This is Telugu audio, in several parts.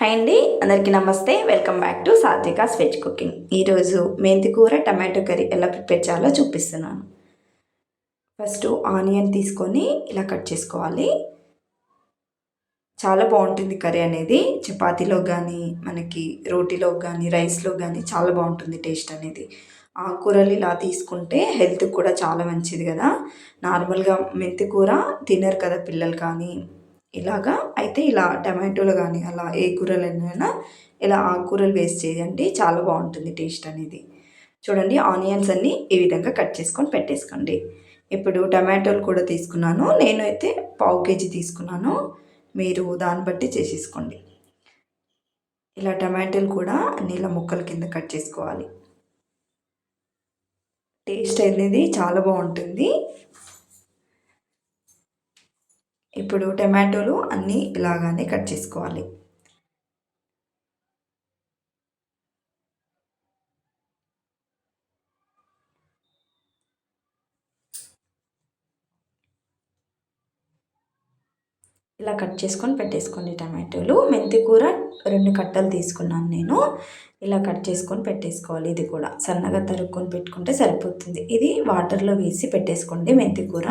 హాయ్ అండి అందరికీ నమస్తే. Welcome back to Satvika's veg cooking ఈరోజు మెంతి కూర టమాటో కర్రీ ఎలా ప్రిపేర్ చేయాలో చూపిస్తున్నాను. ఫస్ట్ ఆనియన్ తీసుకొని ఇలా కట్ చేసుకోవాలి. చాలా బాగుంటుంది కర్రీ అనేది. చపాతీలో కానీ మనకి రోటీలో కానీ రైస్లో కానీ చాలా బాగుంటుంది టేస్ట్ అనేది. ఆకుకూరలు ఇలా తీసుకుంటే హెల్త్ కూడా చాలా మంచిది కదా. నార్మల్గా మెంతి కూర తినరు కదా పిల్లలు కానీ. ఇలాగా. అయితే ఇలా టమాటోలు కానీ అలా ఏ కూరలైనా ఇలా ఆకుకూరలు వేస్ట్ చేయండి. చాలా బాగుంటుంది టేస్ట్ అనేది. చూడండి ఆనియన్స్ అన్నీ ఈ విధంగా కట్ చేసుకొని పెట్టేసుకోండి. ఇప్పుడు టమాటోలు కూడా తీసుకున్నాను. నేను అయితే పావు కేజీ తీసుకున్నాను. మీరు దాన్ని బట్టి చేసేసుకోండి. ఇలా టమాటోలు కూడా నీళ్ళ ముక్కల కింద కట్ చేసుకోవాలి. టేస్ట్ అనేది చాలా బాగుంటుంది. ఇప్పుడు టమాటోలు అన్నీ ఇలాగానే కట్ చేసుకోవాలి. ఇలా కట్ చేసుకొని పెట్టేసుకోండి టమాటోలు. మెంతి కూర రెండు కట్టలు తీసుకున్నాను నేను. ఇలా కట్ చేసుకొని పెట్టేసుకోవాలి ఇది కూడా. సన్నగా తరుక్కొని పెట్టుకుంటే సరిపోతుంది. ఇది వాటర్లో వేసి పెట్టేసుకోండి మెంతి కూర.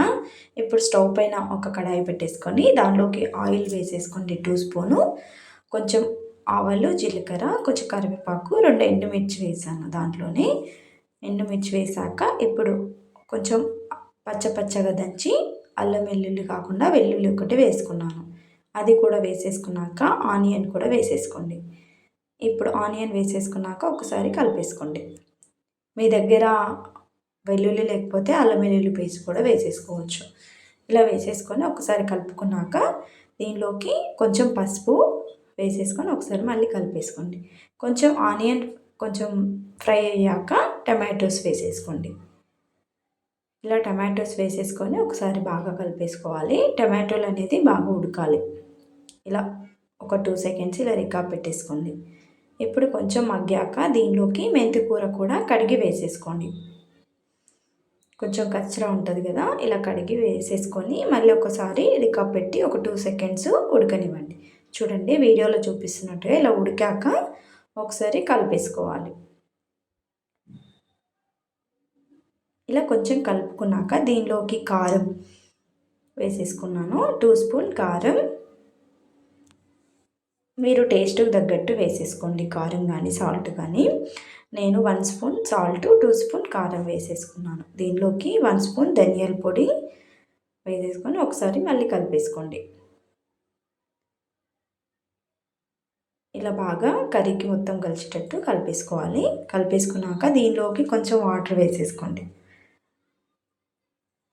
ఇప్పుడు స్టవ్ పైన ఒక కడాయి పెట్టేసుకొని దానిలోకి ఆయిల్ వేసేసుకోండి టూ స్పూను. కొంచెం ఆవాలు జీలకర్ర కొంచెం కరివేపాకు రెండు ఎండుమిర్చి వేసాను దాంట్లోనే. ఎండుమిర్చి వేసాక ఇప్పుడు కొంచెం పచ్చ పచ్చగా దంచి అల్లం వెల్లుల్లి కాకుండా వెల్లుల్లి ఒకటి వేసుకున్నాను. అది కూడా వేసేసుకున్నాక ఆనియన్ కూడా వేసేసుకోండి. ఇప్పుడు ఆనియన్ వేసేసుకున్నాక ఒకసారి కలిపేసుకోండి. మీ దగ్గర వెల్లుల్లి లేకపోతే అల్లం వెల్లుల్లి పేస్ట్ కూడా వేసేసుకోవచ్చు. ఇలా వేసేసుకొని ఒకసారి కలుపుకున్నాక దీనిలోకి కొంచెం పసుపు వేసేసుకొని ఒకసారి మళ్ళీ కలిపేసుకోండి. కొంచెం ఆనియన్ కొంచెం ఫ్రై అయ్యాక టమాటోస్ వేసేసుకోండి. ఇలా టమాటోస్ వేసేసుకొని ఒకసారి బాగా కలిపేసుకోవాలి. టమాటోలు అనేది బాగా ఉడకాలి. ఇలా ఒక టూ సెకండ్స్ ఇలా రికా పెట్టేసుకోండి. ఇప్పుడు కొంచెం మగ్గాక దీనిలోకి మెంతి కూర కూడా కడిగి వేసేసుకోండి. కొంచెం కచ్చరా ఉంటుంది కదా ఇలా కడిగి వేసేసుకొని మళ్ళీ ఒకసారి రికా పెట్టి ఒక టూ సెకండ్స్ ఉడకనివ్వండి. చూడండి వీడియోలో చూపిస్తున్నట్టుగా ఇలా ఉడికాక ఒకసారి కలిపేసుకోవాలి. ఇలా కొంచెం కలుపుకున్నాక దీనిలోకి కారం వేసేసుకున్నాను. టూ స్పూన్ కారం. మీరు టేస్ట్కి తగ్గట్టు వేసేసుకోండి. కారం కానీ సాల్ట్ కానీ నేను one spoon salt two spoon కారం వేసేసుకున్నాను. దీనిలోకి వన్ స్పూన్ ధనియాల పొడి వేసేసుకొని ఒకసారి మళ్ళీ కలిపేసుకోండి. ఇలా బాగా కర్రీకి మొత్తం కలిసేటట్టు కలిపేసుకోవాలి. కలిపేసుకున్నాక దీనిలోకి కొంచెం వాటర్ వేసేసుకోండి.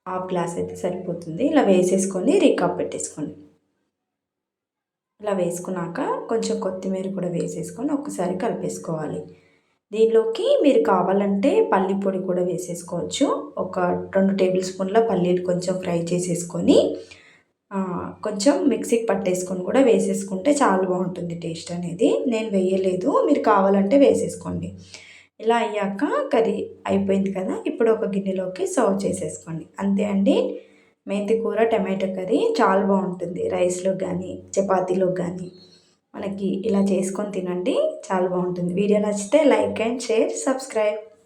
హాఫ్ గ్లాస్ అయితే సరిపోతుంది. ఇలా వేసేసుకొని రీకాప్ పెట్టేసుకోండి. ఇలా వేసుకున్నాక కొంచెం కొత్తిమీర కూడా వేసేసుకొని ఒకసారి కలిపేసుకోవాలి. దీనిలోకి మీరు కావాలంటే పల్లి పొడి కూడా వేసేసుకోవచ్చు. ఒక రెండు టేబుల్ స్పూన్ల పల్లీలు కొంచెం ఫ్రై చేసేసుకొని కొంచెం మిక్సీకి పట్టేసుకొని కూడా వేసేసుకుంటే చాలా బాగుంటుంది టేస్ట్ అనేది. నేను వేయలేదు. మీరు కావాలంటే వేసేసుకోండి. ఇలా అయ్యాక కర్రీ అయిపోయింది కదా ఇప్పుడు ఒక గిన్నెలోకి సర్వ్ చేసేసుకోండి. అంతే అండి? మెంతి కూర టమాటో కర్రీ చాలా బాగుంటుంది. రైస్లో కానీ చపాతీలో కానీ మనకి ఇలా చేసుకొని తినండి చాలా బాగుంటుంది. వీడియో నచ్చితే లైక్ అండ్ షేర్ సబ్స్క్రైబ్.